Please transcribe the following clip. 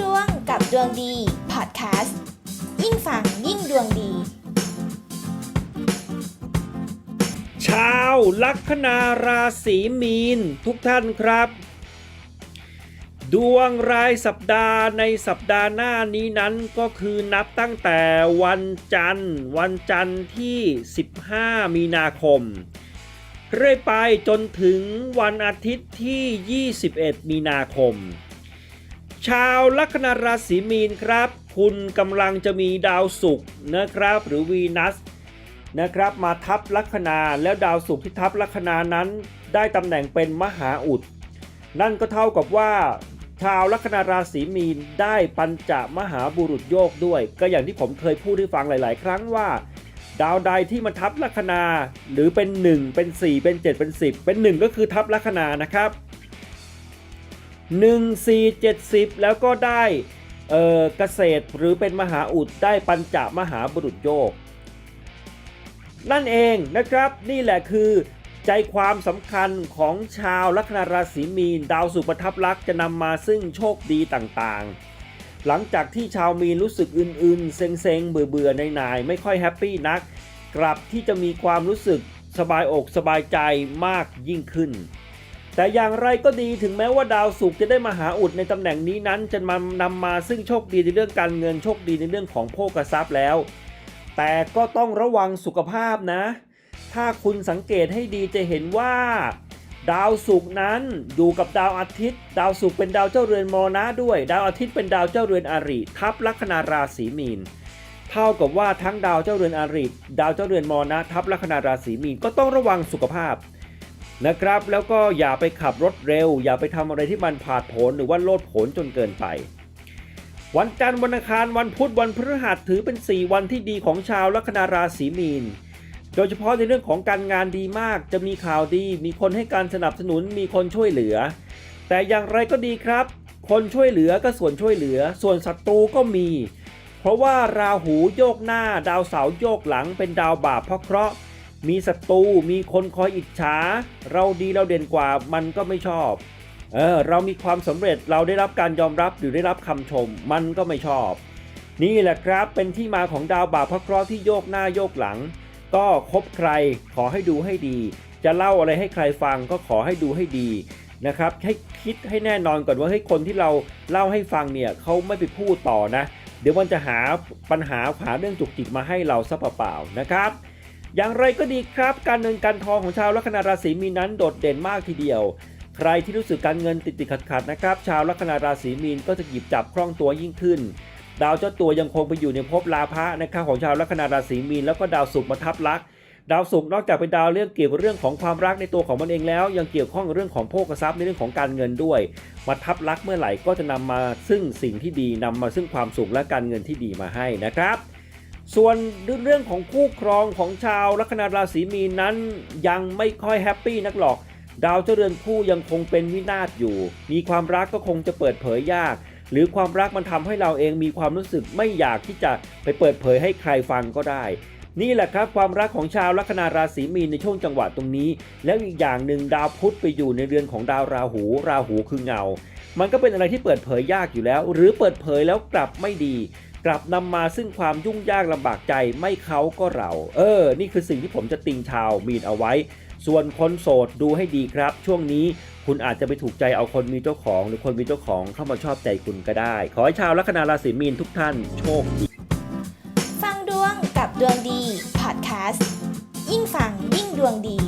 ดวงกับดวงดีพอดแคสต์ยิ่งฟังยิ่งดวงดี ชาวลัคนาราศีมีนทุกท่านครับ ดวงรายสัปดาห์ในสัปดาห์หน้านี้นั้นก็คือนับตั้งแต่วันจันทร์ วันจันทร์ที่ 15 มีนาคมเรื่อยไปจนถึงวันอาทิตย์ที่ 21 มีนาคม ชาวลัคนาราศีมีนครับ คุณกำลังจะมีดาวศุกร์นะครับ หรือวีนัสนะครับ มาทับลัคนาแล้วดาวศุกร์ที่ทับลัคนานั้น ได้ตำแหน่งเป็นมหาอุด นั่นก็เท่ากับว่า ชาวลัคนาราศีมีนได้ปัญจมหาบุรุษโยกด้วย ก็อย่างที่ผมเคยพูดให้ฟังหลาย ๆ ครั้งว่า ดาวใดที่มาทับลัคนาหรือเป็น 1 เป็น 4 เป็น 7 เป็น 10 เป็น 1 ก็คือทับลัคนานะครับ 1 4 70 แล้วก็ได้เออเกษตรหรือเป็นมหาอุดได้ปัญจมหาบุรุษโยก นั่นเองนะครับนี่แหละคือใจความสำคัญของชาวลัคนาราศีมีน ดาวสุประทับลักษณ์จะนำมาซึ่งโชคดีต่างๆ หลังจากที่ชาวมีนรู้สึกอื่นๆ เซ็งๆ เบื่อๆในายๆไม่ค่อยแฮปปี้นัก กลับที่จะมีความรู้สึกสบายอกสบายใจมากยิ่งขึ้น แต่อย่างไรก็ดีถึงแม้ว่าดาวศุกร์จะได้มาหาอุดในตำแหน่งนี้นั้น จะมานำมาซึ่งโชคดีในเรื่องการเงินโชคดีในเรื่องของโภคทรัพย์แล้ว แต่ก็ต้องระวังสุขภาพนะ ถ้าคุณสังเกตให้ดีจะเห็นว่า ดาวศุกร์นั้นอยู่กับดาวอาทิตย์ ดาวศุกร์เป็นดาวเจ้าเรือนมรณะด้วย ดาวอาทิตย์เป็นดาวเจ้าเรือนอาริทับลัคนาราศีมีนเท่ากับว่าทั้งดาวเจ้าเรือนอาริดาวเจ้าเรือนมรณะทับลัคนาราศีมีนก็ต้องระวังสุขภาพ นะครับ แล้วก็อย่าไปขับรถเร็ว อย่าไปทำอะไรที่มันผาดโผนหรือว่าโลดโผนจนเกินไป วันจันทร์วันอังคารวันพุธวันพฤหัสถือเป็น 4 วันที่ดีของชาวลัคนาราศีมีน โดยเฉพาะในเรื่องของการงานดีมาก จะมีข่าวดี มีคนให้การสนับสนุนมีคนช่วยเหลือ แต่อย่างไรก็ดีครับ คนช่วยเหลือก็ส่วนช่วยเหลือ ส่วนศัตรูก็มี เพราะว่าราหูโยกหน้า ดาวเสาร์โยกหลังเป็นดาวบาปเพราะเคราะห์ มีศัตรูมีคนคอยอิจฉา เราดีเราเด่นกว่ามันก็ไม่ชอบเออเรามีความสำเร็จเราได้รับการยอมรับหรือได้รับคำชม มันก็ไม่ชอบ นี่แหละครับเป็นที่มาของดาวบาปพระเคราะห์ที่โยกหน้าโยกหลัง ก็คบใครขอให้ดูให้ดี จะเล่าอะไรให้ใครฟังก็ขอให้ดูให้ดีนะครับให้คิดให้แน่นอนก่อนว่าให้คนที่เราเล่าให้ฟังเนี่ยเขาไม่ไปพูดต่อนะ เดี๋ยวมันจะหาปัญหาหาเรื่องจุกจิกมาให้เราซะเปล่าๆนะครับ อย่างไรก็ดีครับ การเงินการทองของชาวลัคนาราศีมีนนั้นโดดเด่นมากทีเดียว ใครที่รู้สึกการเงินติดติดขัดขัดๆนะครับ ชาวลัคนาราศีมีนก็จะหยิบจับคล่องตัวยิ่งขึ้น ดาวเจ้าตัวยังคงไปอยู่ในภพลาภะนะครับของชาวลัคนาราศีมีนแล้วก็ดาวศุกร์มาทับลักษดาวศุกร์นอกจากเป็นดาวเรื่องเกี่ยวกับเรื่องของความรักในตัวของมันเองแล้ว ยังเกี่ยวข้องกับเรื่องของโภคทรัพย์ในเรื่องของการเงินด้วย มาทับลักเมื่อไหร่ก็จะนำมาซึ่งสิ่งที่ดีนำมาซึ่งความสุขและการเงินที่ดีมาให้นะครับ ส่วนเรื่องของคู่ครองของชาวลัคนาราศีมีนนั้นยังไม่ค่อยแฮปปี้นักหรอก ดาวเจ้าเรือนคู่ยังคงเป็นวินาศอยู่ มีความรักก็คงจะเปิดเผยยาก หรือความรักมันทำให้เราเองมีความรู้สึกไม่อยากที่จะไปเปิดเผยให้ใครฟังก็ได้ นี่แหละครับความรักของชาวลัคนาราศีมีนในช่วงจังหวะตรงนี้ แล้วอีกอย่างหนึ่งดาวพุธไปอยู่ในเรือนของดาวราหู ราหูคือเงามันก็เป็นอะไรที่เปิดเผยยากอยู่แล้ว หรือเปิดเผยแล้วกลับไม่ดี กลับนำมาซึ่งความยุ่งยากลำบากใจไม่เขาก็เรา เออ นี่คือสิ่งที่ผมจะติงชาวมีนเอาไว้ ส่วนคนโสดดูให้ดีครับ ช่วงนี้คุณอาจจะไปถูกใจเอาคนมีเจ้าของ หรือคนมีเจ้าของเข้ามาชอบใจคุณก็ได้ ขอให้ชาวลัคนาราศีมีนทุกท่านโชคดีฟังดวงกับดวงดีพอดแคสต์ยิ่งฟังยิ่งดวงดี